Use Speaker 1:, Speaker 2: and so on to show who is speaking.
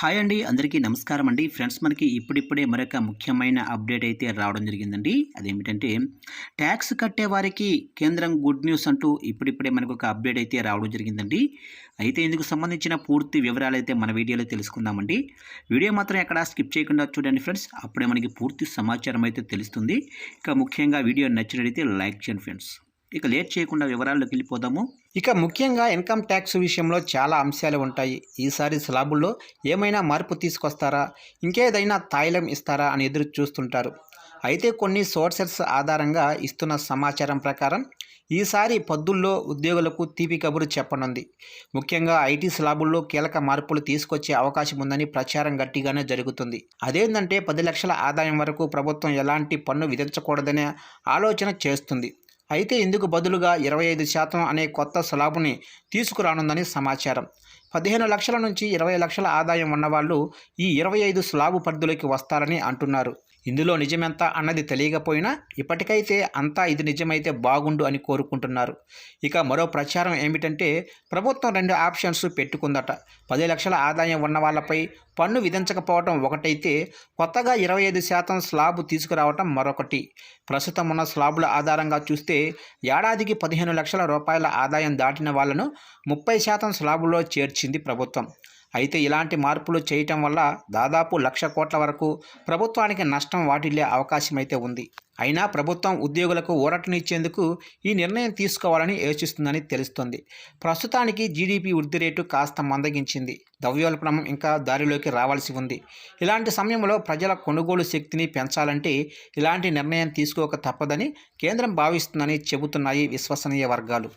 Speaker 1: Hi అండి. అందరికీ నమస్కారం అండి. ఫ్రెండ్స్ మనకి ఇప్పుడిప్పుడే మరొక ముఖ్యమైన అప్డేట్ అయితే రావడం జరిగిందండి. అదేమిటంటే ట్యాక్స్ కట్టే వారికి కేంద్రం గుడ్ న్యూస్ అంటూ ఇప్పుడిప్పుడే మనకు ఒక అప్డేట్ అయితే రావడం జరిగిందండి. అయితే ఇందుకు సంబంధించిన పూర్తి వివరాలు అయితే మన వీడియోలో తెలుసుకుందామండి. వీడియో మాత్రం ఎక్కడ స్కిప్ చేయకుండా చూడండి ఫ్రెండ్స్. అప్పుడే మనకి పూర్తి సమాచారం అయితే తెలుస్తుంది. ఇక ముఖ్యంగా వీడియో నచ్చినట్లయితే లైక్ చేయండి ఫ్రెండ్స్. ఇక లేట్ చేయకుండా వివరాల్లోకి వెళ్ళిపోదాము.
Speaker 2: ఇక ముఖ్యంగా ఇన్కమ్ ట్యాక్స్ విషయంలో చాలా అంశాలు ఉంటాయి. ఈసారి స్లాబుల్లో ఏమైనా మార్పు తీసుకొస్తారా? ఇంకేదైనా తాయిలం ఇస్తారా అని ఎదురు చూస్తుంటారు. అయితే కొన్ని సోర్సెస్ ఆధారంగా ఇస్తున్న సమాచారం ప్రకారం ఈసారి పద్దుల్లో ఉద్యోగులకు తీపి కబురు చెప్పనుంది. ముఖ్యంగా ఐటీ స్లాబుల్లో కీలక మార్పులు తీసుకొచ్చే అవకాశం ఉందని ప్రచారం గట్టిగానే జరుగుతుంది. అదేంటంటే పది లక్షల ఆదాయం వరకు ప్రభుత్వం ఎలాంటి పన్ను విధించకూడదనే ఆలోచన చేస్తుంది. అయితే ఇందుకు బదులుగా ఇరవై ఐదు శాతం అనే కొత్త స్లాబుని తీసుకురానుందని సమాచారం. పదిహేను లక్షల నుంచి ఇరవై లక్షల ఆదాయం ఉన్నవాళ్ళు ఈ ఇరవై ఐదు స్లాబు పరిధిలోకి వస్తారని అంటున్నారు. ఇందులో నిజమెంత అన్నది తెలియకపోయినా ఇప్పటికైతే అంతా ఇది నిజమైతే బాగుండు అని కోరుకుంటున్నారు. ఇక మరో ప్రచారం ఏమిటంటే ప్రభుత్వం రెండు ఆప్షన్స్ పెట్టుకుందట. పది లక్షల ఆదాయం ఉన్న వాళ్ళపై పన్ను విధించకపోవడం ఒకటైతే కొత్తగా ఇరవై ఐదు శాతం స్లాబ్ తీసుకురావటం మరొకటి. ప్రస్తుతం ఉన్న స్లాబుల ఆధారంగా చూస్తే ఏడాదికి పదిహేను లక్షల రూపాయల ఆదాయం దాటిన వాళ్ళను ముప్పై శాతం స్లాబులో తెచ్చింది ప్రభుత్వం. అయితే ఇలాంటి మార్పులు చేయటం వల్ల దాదాపు లక్ష కోట్ల వరకు ప్రభుత్వానికి నష్టం వాటిల్లే అవకాశం అయితే ఉంది. అయినా ప్రభుత్వం ఉద్యోగులకు ఊరటనిచ్చేందుకు ఈ నిర్ణయం తీసుకోవాలని యోచిస్తుందని తెలుస్తోంది. ప్రస్తుతానికి జీడీపీ వృద్ధి రేటు కాస్త మందగించింది. ద్రవ్యోల్బణం ఇంకా దారిలోకి రావాల్సి ఉంది. ఇలాంటి సమయంలో ప్రజల కొనుగోలు శక్తిని పెంచాలంటే ఇలాంటి నిర్ణయం తీసుకోక తప్పదని కేంద్రం భావిస్తుందని చెబుతున్నాయి విశ్వసనీయ వర్గాలు.